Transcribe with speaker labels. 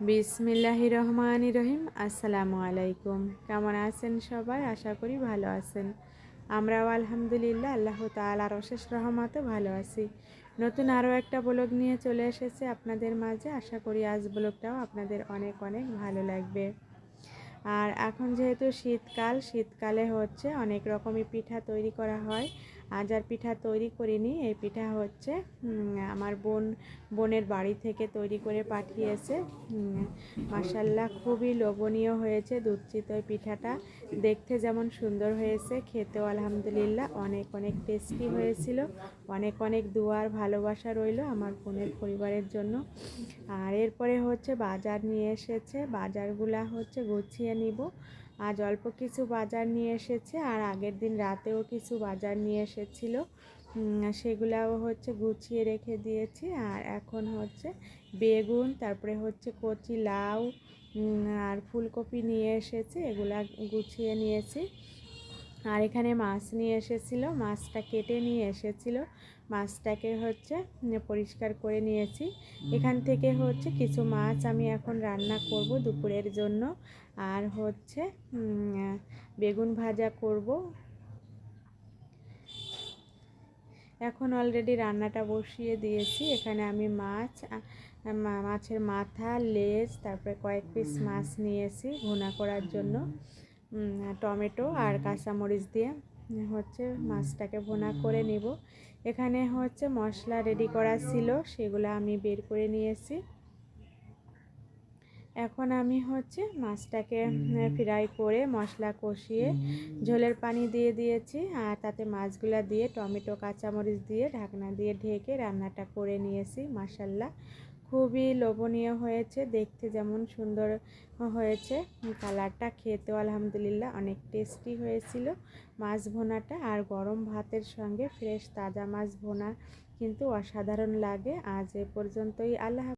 Speaker 1: বিসমিল্লাহ রহমান রহিম আসসালামু আলাইকুম কেমন আছেন সবাই? আশা করি ভালো আছেন। আমরাও আলহামদুলিল্লাহ, আল্লাহ তালার অশেষ রহমতে ভালো আছি। নতুন আরও একটা ব্লগ নিয়ে চলে এসেছে আপনাদের মাঝে। আশা করি আজ ব্লগটাও আপনাদের অনেক অনেক ভালো লাগবে। আর এখন যেহেতু শীতকাল, শীতকালে হচ্ছে অনেক রকমই পিঠা তৈরি করা হয়। আজ আর পিঠা তৈরি করিনি, এই পিঠা হচ্ছে আমার বোন, বোনের বাড়ি থেকে তৈরি করে পাঠিয়েছে। মাসাল্লাহ খুবই লোভনীয় হয়েছে দুধ চিতই পিঠাটা। দেখতে যেমন সুন্দর হয়েছে, খেতেও আলহামদুলিল্লাহ অনেক অনেক টেস্টি হয়েছিল। অনেক অনেক দুয়ার ভালোবাসা রইল আমার বোনের পরিবারের জন্য। আর এরপরে হচ্ছে বাজার নিয়ে এসেছে, বাজারগুলা হচ্ছে গুছিয়ে নিব। আজ অল্প কিছু বাজার নিয়ে এসেছে আর আগের দিন রাতেও কিছু বাজার নিয়ে এসেছিল। সেগুলাও হচ্ছে গুছিয়ে রেখে দিয়েছি। আর এখন হচ্ছে বেগুন, তারপরে হচ্ছে কচি লাউ আর ফুলকপি নিয়ে এসেছে, এগুলা গুছিয়ে নিয়েছি। আর এখানে মাছ নিয়ে এসেছিল, মাছটা কেটে নিয়ে এসেছিল। মাছটাকে হচ্ছে পরিষ্কার করে নিয়েছি। এখান থেকে হচ্ছে কিছু মাছ আমি এখন রান্না করব দুপুরের জন্য। আর হচ্ছে বেগুন ভাজা করব। এখন অলরেডি রান্নাটা বসিয়ে দিয়েছি। এখানে আমি মাছ মাছের মাথা, লেজ, তারপরে কয়েক পিস মাছ নিয়েছি ভুনা করার জন্য। টমেটো আর কাঁচামরিচ দিয়ে হচ্ছে মাছটাকে ভুনা করে নিব। এখানে হচ্ছে মশলা রেডি করা ছিল সেগুলো আমি বের করে নিয়েছি। এখন আমি হচ্ছে মাছটাকে ফ্রাই করে মশলা কষিয়ে ঝোলের পানি দিয়ে দিয়েছি আর তাতে মাছগুলা দিয়ে টমেটো কাঁচামরিচ দিয়ে ঢাকনা দিয়ে ঢেকে রান্নাটা করে নিয়েছি মাসাল্লা খুবই লোভনীয় হয়েছে, দেখতে যেমন সুন্দর হয়েছে। কালারটা খেতে আলহামদুলিল্লাহ অনেক টেস্টি হয়েছিল। মাছ ভোনাটা আর গরম ভাতের সঙ্গে ফ্রেশ তাজা মাছ ভোনা কিন্তু অসাধারণ লাগে। আজ এ পর্যন্তই, আল্লাহ